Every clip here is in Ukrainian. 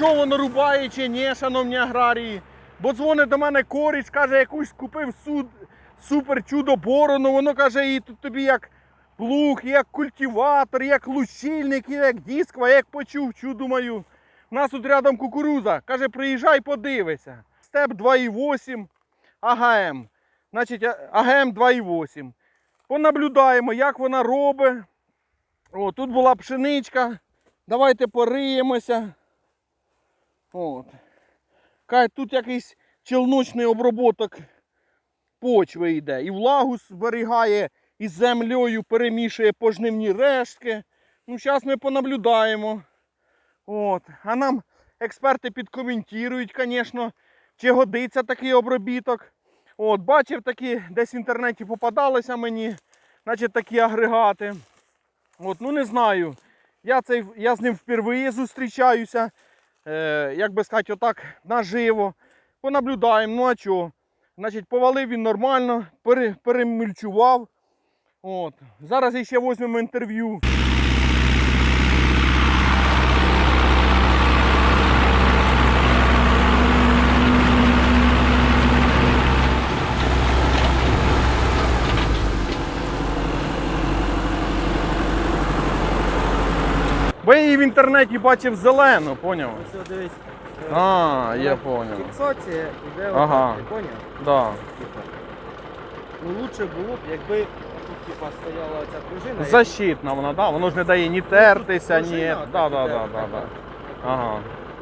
що воно рубає чи ні, шановні аграрії. Бо дзвонить до мене коріч, каже, якусь купив суд, супер чудо борону. Воно каже, і тут тобі як плуг, як культиватор, як лущильник, як дисква, як почув, чу, думаю. У нас тут рядом кукуруза. Каже, приїжджай, подивися. Степ 2,8 АГМ. Значить, АГМ 2,8. Понаблюдаємо, як вона робить. О, тут була пшеничка. Давайте пориємося. От. Каже, тут якийсь челночний оброботок почви йде. І влагу зберігає, і землею перемішує пожнивні рештки. Ну, зараз ми понаблюдаємо. От. А нам експерти підкоментують, звісно, чи годиться такий обробіток. От, бачив такі, десь в інтернеті попадалися мені, значить такі агрегати. От, ну не знаю. Я, цей, я з ним впервые зустрічаюся. Е, як би сказати, отак наживо. Понаблюдаємо, ну а чого? Значить, повалив він нормально, пере, перемульчував. От. Зараз іще візьмемо інтерв'ю. Бо я її в інтернеті бачив зелену, поняв? Ось дивись. А, я поняв. Фіксація іде Ага. отак, ти поняв? Да. Типа. Ну лучше було б, якби тут типа стояла ця пружина. і- Защитна вона, да? воно ж не дає ні тертися, пружина, ні. Да, да, да, да, да. Ага.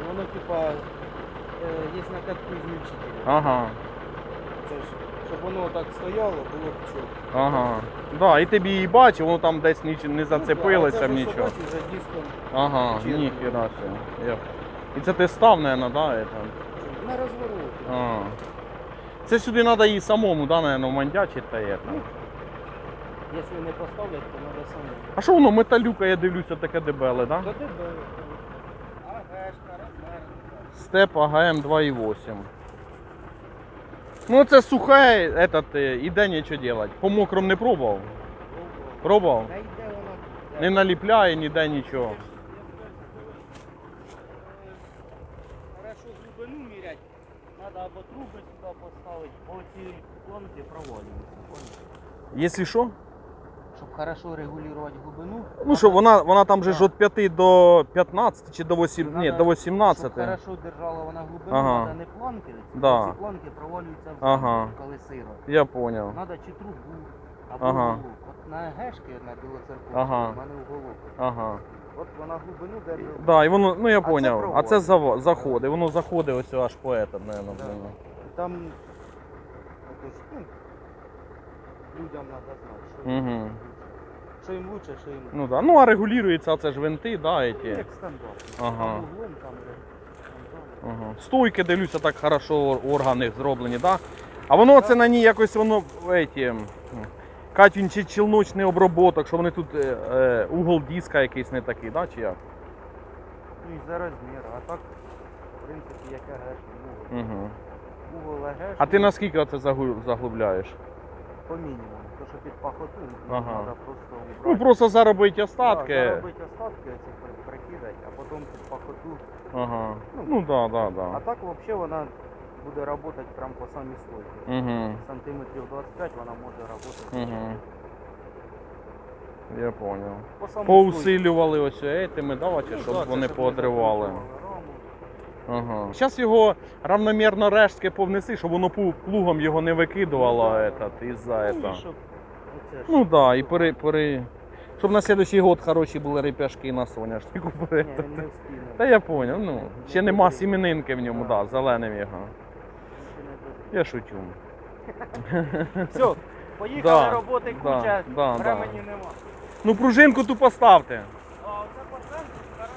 Воно типа е, є на катку змільчителі. Ага. Це ж, щоб воно так стояло, було б чого. Ага. Да, і ти б її бачив, воно там десь ніч- не зацепилося в нічого. За диском Ага, ніхіра себе. І це ти став, наверное, да? Это? на розвороті. А. Це сюди треба її самому, да, наверное, вмандячити та є. там. Якщо не поставлять, то треба самому. А що воно металюка, я дивлюся, таке дебеле, да? Та де Агешка. Степ АГМ 2.8. Ну це сухе, этот, е, іде нічого делать. По мокрому не пробував. Пробував? Не наліпляє ніде нічого. Хорошо глибину мірять, треба або труби сюди поставити, бо ці планки провалюються. Якщо що? Хорошо регулювати глибину. Ну що, вона, вона там же ж від 5 до 15 чи до 8, ні, до Щоб хорошо держала вона глибину, Ага. треба не планки, Да. ці планки провалюються в Ага. коли сиро. Я понял. Треба чи трубу, або Ага. уголок. От на гешки на білоцерковській, Ага. в мене уголок. Ага. От вона глибину держить. Да, і воно, ну я А це поняв. А це зав- заходить. Воно заходить ось аж по этот, наверное, Да. Там отож, ну, людям треба знати, що, Угу. Що їм лучше, що їм Ну да. Ну а регулюється це ж винти, да, эти. як стандарт. Ага. Там углом, там де. там там. Ага. Стойки дивлюся так хорошо органи зроблені, да? А воно це на ній якось воно эти, м, Катюнь чи челночний оброботок, що вони тут е, е, угол диска якийсь не такий, да, чи як? Ну і за розмір, а так, в принципі, як егешний угол. Угу. Угол егешний. А ти наскільки це загу- заглубляєш? По мінімуму. Що під пахоту, Ага. треба просто убрати. Ну просто заробити Да, остатки. заробити остатки, оці при- прикидати, а потім під пахоту. Ага. Ну, Ну да, да, А так взагалі вона буде працювати прямо по самій стойці. Угу. Сантиметрів 25 вона може працювати. Мгм. Я понял. По. Поусилювали ось етими, да, Ну, щоб да, вони поодривали. Ага. Зараз його равномірно рештки повнеси, щоб воно плугом його не викидувало Ну, этот, із-за Ну, этого. Ну так, да, і пери, пери... Щоб на следующий год хороші були репяшки на соняшнику. Ні, не. Та я понял, ну. Ще нема сімінинки в ньому, да, зеленим його. Я шутю. Все, поїхали Да, роботи да, куча, да, времени нема. Ну пружинку ту поставте. А оце пацанки хорошо.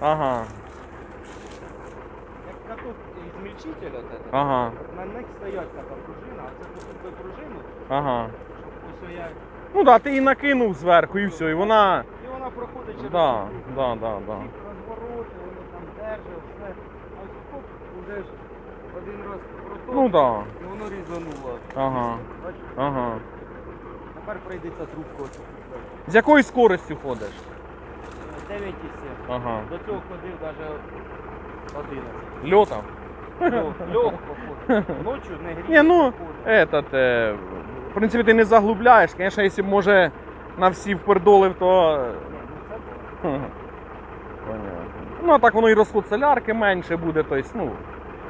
Ага. Як каток ізмельчитель от этот, Ага. на них стоять така пружина, а це тут пружину, Ага. Ось я... Ну да, ти її накинув зверху і все, і вона. І вона проходить через Да, цю да, да, да. Всі розвороти, вони там держать, все. А ось хоп, уже ж один раз проток, Ну да. і воно різануло. Ага. Бачиш? Ага. Тепер прийдеться трубку оцю. З якою скоростю ходиш? 9,7. Ага. До цього ходив навіть 11. Льотом. Легко ходить. Ночі не гріє. Ні, ну, Этот, е, в принципі, ти не заглубляєш. Звісно, якщо б, може на всі впердолив, то. Понятно. Ну, а так воно і розход солярки менше буде, тобто, ну,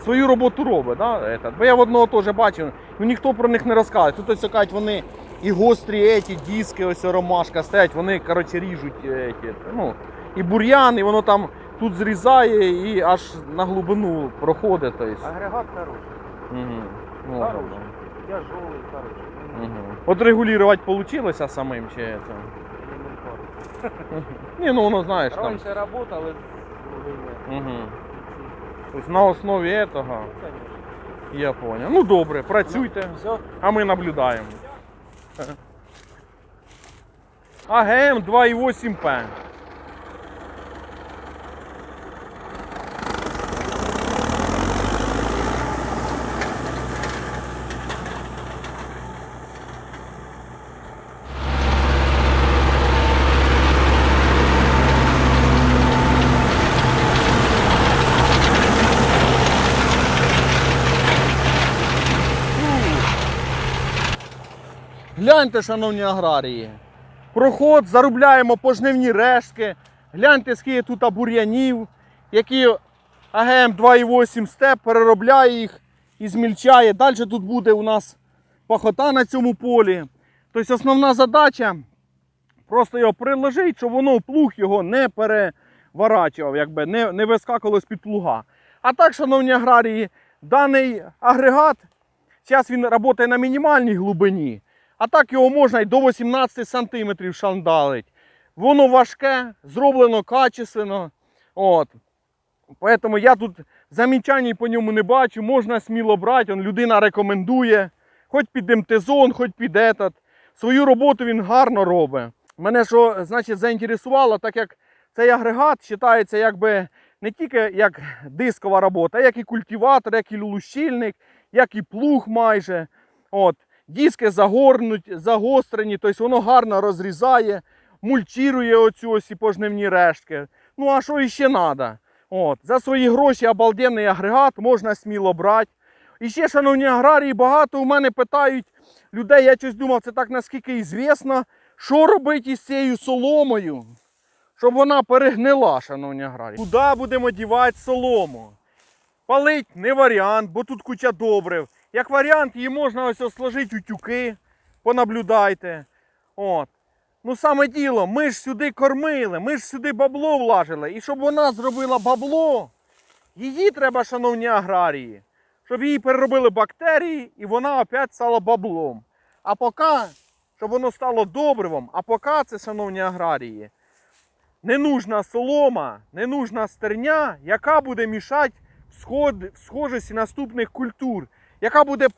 свою роботу робить, да? Этот. Бо я в одного теж бачив, ну ніхто про них не розказує. Тут ось кажуть, вони і гострі еті, диски, ось ромашка стоять, вони, коротше, ріжуть еті, ну, і бур'ян, і воно там тут зрізає і аж на глибину проходить. Тобто. Агрегат хороший. Угу. Ну, Хороший. добре. Тяжелый, хороший. Ну, Угу. От регулювати вийшло самим чи це? Ні, ну воно знаєш там. Раньше работал. Угу. Тобто на основі цього, Ну, я понял. Ну добре, працюйте, Все. а ми наблюдаємо. АГМ 2,8П. Гляньте, шановні аграрії. Проход, заробляємо пожнивні рештки. Гляньте, скільки тут бур'янів, які АГМ 2,8 степ переробляє їх і змільчає. Далі тут буде у нас пахота на цьому полі. Тобто основна задача просто його приложити, щоб воно плуг його не переворачував, якби не, не вискакувало з-під плуга. А так, шановні аграрії, даний агрегат, зараз він працює на мінімальній глибині. А так його можна і до 18 см шандалить. Воно важке, зроблено качественно. От. Поэтому я тут замічань по ньому не бачу, можна сміло брати, он, людина рекомендує. Хоч під МТЗон, хоч під этот. Свою роботу він гарно робить. Мене що значить, заінтересувало, так як цей агрегат вважається якби не тільки як дискова робота, а як і культиватор, як і лущильник, як і плуг майже. От. Диски загорнуть, загострені, тобто воно гарно розрізає, мульчирує оцю ось і пожнивні рештки. Ну а що іще треба? От. За свої гроші обалденний агрегат можна сміло брати. І ще, шановні аграрії, багато у мене питають людей, я щось думав, це так наскільки ізвісно, що робити із цією соломою, щоб вона перегнила, шановні аграрії. Куди будемо дівати солому? Палить не варіант, бо тут куча добрив. Як варіант, її можна ось сложити у тюки, понаблюдайте. От. Ну саме діло, ми ж сюди кормили, ми ж сюди бабло влажили. І щоб вона зробила бабло, її треба, шановні аграрії, щоб її переробили бактерії і вона опять стала баблом. А поки, щоб воно стало добривом, а поки це, шановні аграрії, не нужна солома, не стерня, яка буде мішати схожості наступних культур, яка буде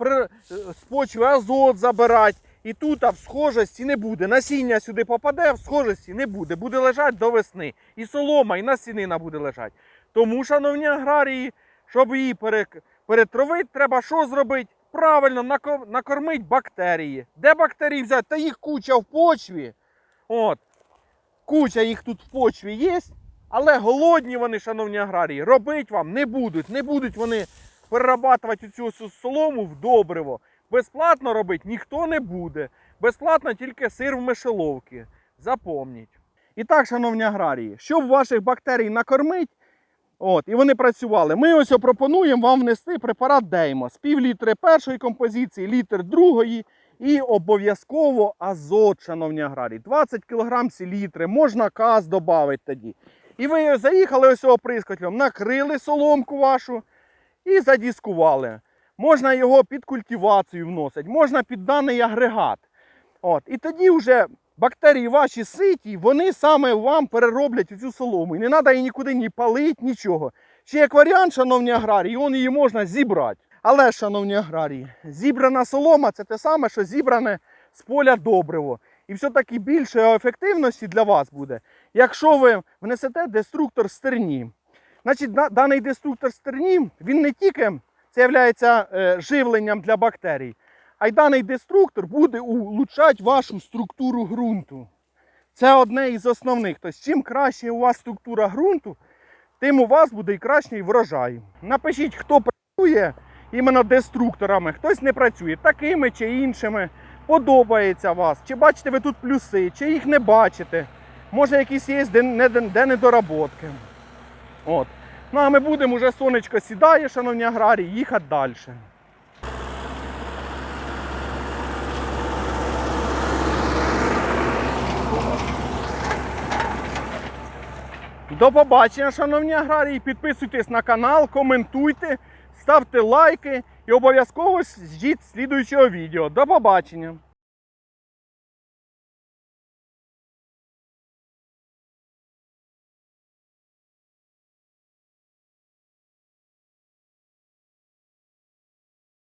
з почви азот забирати. І тут а в схожості не буде. Насіння сюди попаде, в схожості не буде. Буде лежати до весни. І солома, і насінина буде лежати. Тому, шановні аграрії, щоб її пере, перетравити, треба що зробити? Правильно накормити бактерії. Де бактерії взяти? Та їх куча в почві. От. Куча їх тут в почві є. Але голодні вони, шановні аграрії, робити вам не будуть. Не будуть вони перерабатувати цю солому в добриво. Безплатно робити ніхто не буде. Безплатно тільки сир в мишеловці. Запомніть. І так, шановні аграрії, щоб ваших бактерій накормити, от, і вони працювали, ми ось пропонуємо вам внести препарат Деймос. Пів літри першої композиції, літр другої. І обов'язково азот, шановні аграрії. 20 кг селітри, можна каз додати тоді. І ви заїхали ось цього прискотлем, накрили соломку вашу і задіскували. Можна його під культивацію вносити, можна під даний агрегат. От. І тоді вже бактерії ваші ситі, вони саме вам перероблять цю солому. І не треба її нікуди ні палити, нічого. Ще як варіант, шановні аграрії, он її можна зібрати. Але, шановні аграрії, зібрана солома це те саме, що зібране з поля добриво. І все-таки більшої ефективності для вас буде, якщо ви внесете деструктор стерні. Значить, даний деструктор стерні, він не тільки це є живленням для бактерій, а й даний деструктор буде улучшати вашу структуру ґрунту. Це одне із основних. Тобто, чим краще у вас структура ґрунту, тим у вас буде і кращий врожай. Напишіть, хто працює іменно деструкторами, хтось не працює, такими чи іншими. Подобається вас, чи бачите ви тут плюси, чи їх не бачите. Може, якісь є де недоработки. От. Ну а ми будемо вже сонечко сідає, шановні аграрії, їхати далі. До побачення, шановні аграрії. Підписуйтесь на канал, коментуйте, ставте лайки і обов'язково ждіть слідуючого відео. До побачення!